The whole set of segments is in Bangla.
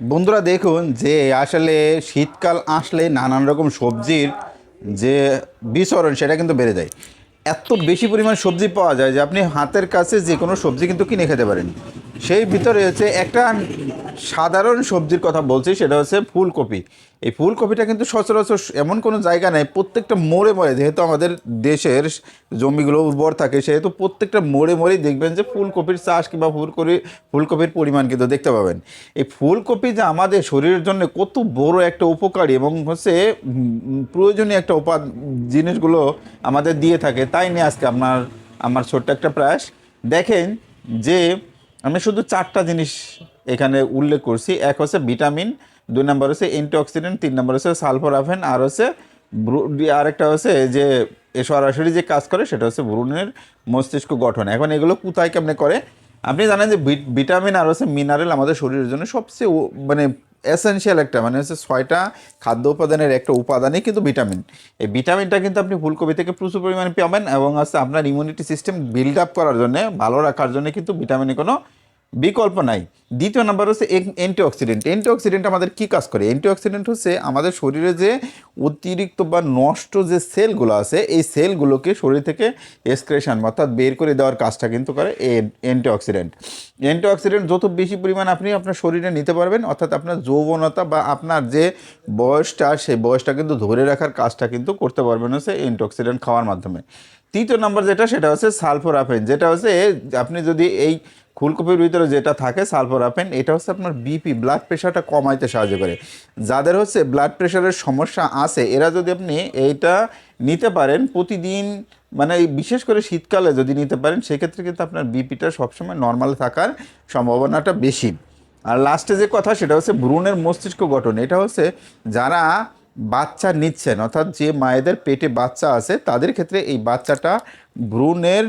বন্ধুরা দেখুন যে আসলে শীতকাল আসলে নানান রকম সবজির যে বিচরণ, সেটা কিন্তু বেড়ে যায়। এত বেশি পরিমাণ সবজি পাওয়া যায় যে আপনি হাতের কাছে যে কোনো সবজি কিন্তু কিনে খেতে পারেন। সেই ভিতরে হচ্ছে একটা সাধারণ সবজির কথা বলছি, সেটা হচ্ছে ফুলকপি। এই ফুলকপিটা কিন্তু সচরাচর এমন কোনো জায়গা নেই, প্রত্যেকটা মোড়ে মোড়ে, যেহেতু আমাদের দেশের জমিগুলো উর্বর থাকে, সেহেতু প্রত্যেকটা মোড়ে মোড়েই দেখবেন যে ফুলকপির চাষ কিংবা ফুলকপি ফুলকপির পরিমাণ কিন্তু দেখতে পাবেন। এই ফুলকপি যে আমাদের শরীরের জন্য কত বড় একটা উপকারী এবং হচ্ছে প্রয়োজনীয় একটা উপা জিনিসগুলো আমাদের দিয়ে থাকে, তাই নিয়ে আজকে আপনার আমার ছোট্ট একটা প্রয়াস। দেখেন যে আমি শুধু চারটা জিনিস এখানে উল্লেখ করছি। এক হচ্ছে ভিটামিন, দুই নম্বর হচ্ছে অ্যান্টিঅক্সিডেন্ট তিন নম্বর হচ্ছে সালফোরাফেন আর হচ্ছে আরেকটা হচ্ছে যে সরাসরি যে কাজ করে সেটা হচ্ছে ভ্রূণের মস্তিষ্ক গঠন। এখন এগুলো কোথায় কেমনে করে? আপনি জানেন যে ভিট- ভিটামিন আর হচ্ছে মিনারেল আমাদের শরীরের জন্য সবচেয়ে মানে এসেনশিয়াল একটা মানে হচ্ছে ছয়টা খাদ্য উপাদানের একটা উপাদানই কিন্তু ভিটামিন এই ভিটামিনটা কিন্তু আপনি ফুলকপি থেকে প্রচুর পরিমাণে পাবেন এবং হচ্ছে আপনার ইমিউনিটি সিস্টেম বিল্ড আপ করার জন্য, ভালো রাখার জন্য কিন্তু ভিটামিনের কোনো বিকল্প নাই। দ্বিতীয় নাম্বার হচ্ছে অ্যান্টিঅক্সিডেন্ট অ্যান্টিঅক্সিডেন্ট আমাদের কি কাজ করে? অ্যান্টিঅক্সিডেন্ট হচ্ছে আমাদের শরীরে যে অতিরিক্ত বা নষ্ট যে সেলগুলো আছে, এই সেলগুলোকে শরীর থেকে এক্সক্রেশন অর্থাৎ বের করে দেওয়ার কাজটা কিন্তু করে অ্যান্টিঅক্সিডেন্ট অ্যান্টিঅক্সিডেন্ট যত বেশি পরিমাণ আপনি আপনার শরীরে নিতে পারবেন, অর্থাৎ আপনার যৌবনতা বা আপনার যে বয়সটা, সেই বয়সটা কিন্তু ধরে রাখার কাজটা কিন্তু করতে পারবেন হচ্ছে অ্যান্টিঅক্সিডেন্ট খাওয়ার মাধ্যমে। তৃতীয় নম্বর যেটা, সেটা হচ্ছে সালফোরাফেন। যেটা হচ্ছে, আপনি যদি এই ফুলকপির ভিতরে যেটা থাকে, সালফোরাফেন, এটা হচ্ছে আপনার বিপি ব্লাড প্রেশারটা কমাইতে সাহায্য করে। যাদের হচ্ছে ব্লাড প্রেশারের সমস্যা আছে, এরা যদি আপনি এইটা নিতে পারেন, প্রতিদিন মানে বিশেষ করে শীতকালে যদি নিতে পারেন, সেক্ষেত্রে কিন্তু আপনার বিপিটা সবসময় নর্মাল থাকার সম্ভাবনাটা বেশি। আর লাস্টে যে কথা, সেটা হচ্ছে ভ্রূণের মস্তিষ্ক গঠন। এটা হচ্ছে যারা বাচ্চা নিচ্ছেন, অর্থাৎ যে মায়েদের পেটে বাচ্চা আছে, তাদের ক্ষেত্রে এই বাচ্চাটা ভ্রূণের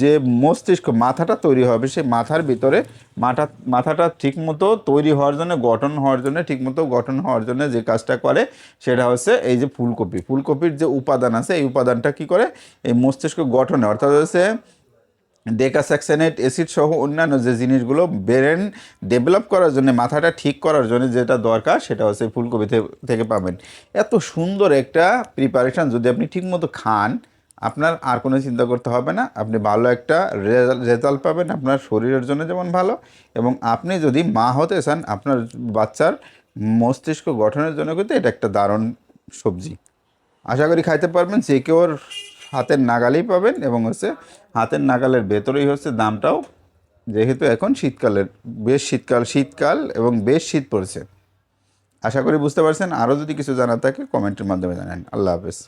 যে মস্তিষ্ক, মাথাটা তৈরি হবে, সেই মাথার ভিতরে মাথা, মাথাটা ঠিকমতো তৈরি হওয়ার জন্য, গঠন হওয়ার জন্য, ঠিকমতো গঠন হওয়ার জন্য যে কাজটা করে, সেটা হচ্ছে এই যে ফুলকপি। ফুলকপির যে উপাদান আছে, এই উপাদানটা কি করে? এই মস্তিষ্ক গঠনে, অর্থাৎ হচ্ছে ডেকাস্যাক্সেনেট অ্যাসিড সহ অন্যান্য যে জিনিসগুলো ব্রেন ডেভেলপ করার জন্য, মাথাটা ঠিক করার জন্য যেটা দরকার, সেটা হচ্ছে ফুলকপি থেকে পাবেন। এত সুন্দর একটা প্রিপারেশন যদি আপনি ঠিকমতো খান, আপনার আর কোনো চিন্তা করতে হবে না। আপনি ভালো একটা রেজাল্ট পাবেন, আপনার শরীরের জন্য যেমন ভালো। এবং আপনি যদি মা হতে চান, আপনার বাচ্চার মস্তিষ্ক গঠনের জন্য কিন্তু এটা একটা দারুণ সবজি। আশা করি খাইতে পারবেন, যে কেউ হাতের নাগালেই পাবেন এবং হচ্ছে হাতের নাগালের ভেতরেই হচ্ছে দামটাও যেহেতু এখন শীতকালের, বেশ শীতকাল শীতকাল এবং বেশ শীত পড়ছে। আশা করি বুঝতে পারছেন। আরও যদি কিছু জানার থাকে কমেন্টের মাধ্যমে জানেন। আল্লাহ হাফেজ।